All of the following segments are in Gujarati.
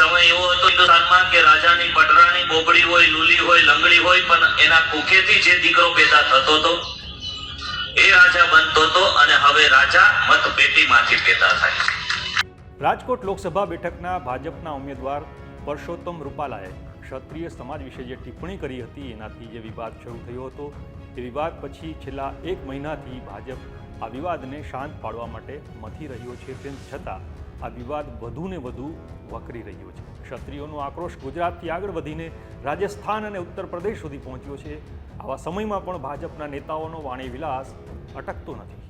સમય એવો હતો હિન્દુસ્તાનમાં કે રાજાની પટરાણી બોબડી હોય, લુલી હોય, લંગડી હોય, પણ એના કુખેથી જે દીકરો પેદા થતો હતો, એ રાજા બનતો હતો અને હવે રાજા મતપેટીમાંથી પેદા થાય રાજકોટ લોકસભા બેઠકના ભાજપના ઉમેદવાર પરસોત્તમ રૂપાલાએ ક્ષત્રિય સમાજ વિશે જે ટિપ્પણી કરી હતી, એનાથી જે વિવાદ શરૂ થયો હતો, એ વિવાદ પછી છેલ્લા એક મહિનાથી ભાજપ આ વિવાદને શાંત પાડવા માટે મથી રહ્યો છે તેમ છતાં આ વિવાદ વધુ ને વધુ વકરી રહ્યો છે. ક્ષત્રિયોનો આક્રોશ ગુજરાતથી આગળ વધીને રાજસ્થાન અને ઉત્તર પ્રદેશ સુધી પહોંચ્યો છે. આવા સમયમાં પણ ભાજપના નેતાઓનો વાણી વિલાસ અટકતો નથી.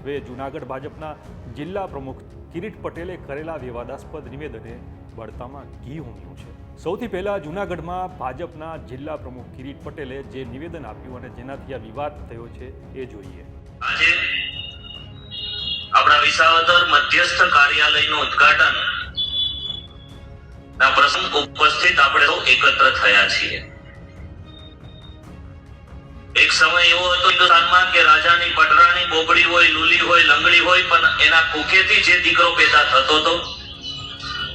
હવે જૂનાગઢ ભાજપના જિલ્લા પ્રમુખ કિરીટ પટેલે કરેલા વિવાદાસ્પદ નિવેદને બળતામાં ઘી ઉમ્યું છે. સૌથી પહેલાં જૂનાગઢમાં ભાજપના જિલ્લા પ્રમુખ કિરીટ પટેલે જે નિવેદન આપ્યું અને જેનાથી આ વિવાદ થયો છે એ જોઈએ. આજે વિસાવદર મધ્યસ્થ કાર્યાલયનું ઉદ્ઘાટન. ના પ્રસંગ ઉપસ્થિત આપણે એકત્ર થયા છીએ. એક સમય એવો હતો હિન્દુસ્તાનમાં કે રાજાની પટરાણી બોબડી હોય, લુલી હોય, લંગડી હોય, પણ એના કુખેથી જે દીકરો પેદા થતો હતો,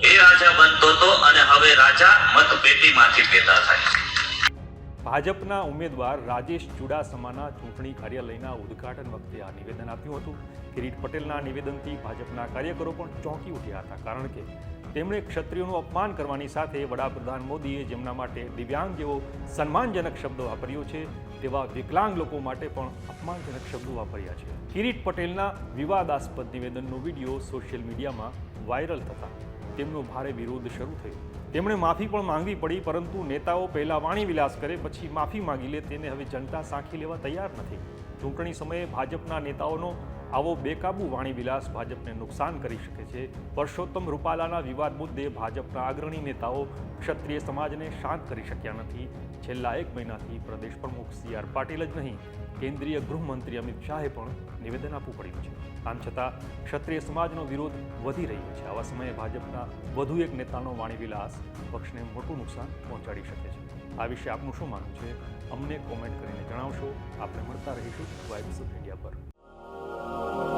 એ રાજા બનતો હતો અને હવે રાજા મતપેટીમાંથી પેદા થાય ભાજપના ઉમેદવાર રાજેશ ચુડાસમાના ચૂંટણી કાર્યાલયના ઉદ્ઘાટન વખતે આ નિવેદન આપ્યું હતું. કિરીટ પટેલના નિવેદનથી ભાજપના કાર્યકરો પણ ચોંકી ઉઠ્યા હતા, કારણ કે તેમણે ક્ષત્રિયોનું અપમાન કરવાની સાથે વડાપ્રધાન મોદીએ જેમના માટે દિવ્યાંગ જેવો સન્માનજનક શબ્દ વાપર્યો છે, તેવા વિકલાંગ લોકો માટે પણ અપમાનજનક શબ્દો વાપર્યા છે. કિરીટ પટેલના વિવાદાસ્પદ નિવેદનનો વીડિયો સોશિયલ મીડિયામાં વાયરલ થતા તેમનો ભારે વિરોધ શરૂ થયો. તેમણે માફી પણ માંગવી પડી, પરંતુ નેતાઓ પહેલાં વાણી વિલાસ કરે, પછી માફી માંગી લે. તેને હવે જનતા સાંખી લેવા તૈયાર નથી. ચૂંટણી સમયે ભાજપના નેતાઓનો આવો બેકાબુ વાણી વિલાસ ભાજપને નુકસાન કરી શકે છે. પરસોત્તમ રૂપાલાના વિવાદ મુદ્દે ભાજપના અગ્રણી નેતાઓ ક્ષત્રિય સમાજને શાંત કરી શક્યા નથી. છેલ્લા એક મહિનાથી પ્રદેશ પ્રમુખ સી આર પાટીલ જ નહીં, કેન્દ્રીય ગૃહમંત્રી અમિત શાહે પણ નિવેદન આપવું પડ્યું છે. આમ છતાં ક્ષત્રિય સમાજનો વિરોધ વધી રહ્યો છે. આવા સમયે ભાજપના વધુ એક નેતાનો વાણીવિલાસ પક્ષને મોટું નુકસાન પહોંચાડી શકે છે. આ વિશે આપનું શું માનવું છે? અમને કોમેન્ટ કરીને જણાવશો. આપણે મળતા રહીશું વાઇબ્સ ઓફ ઇન્ડિયા પર. Oh.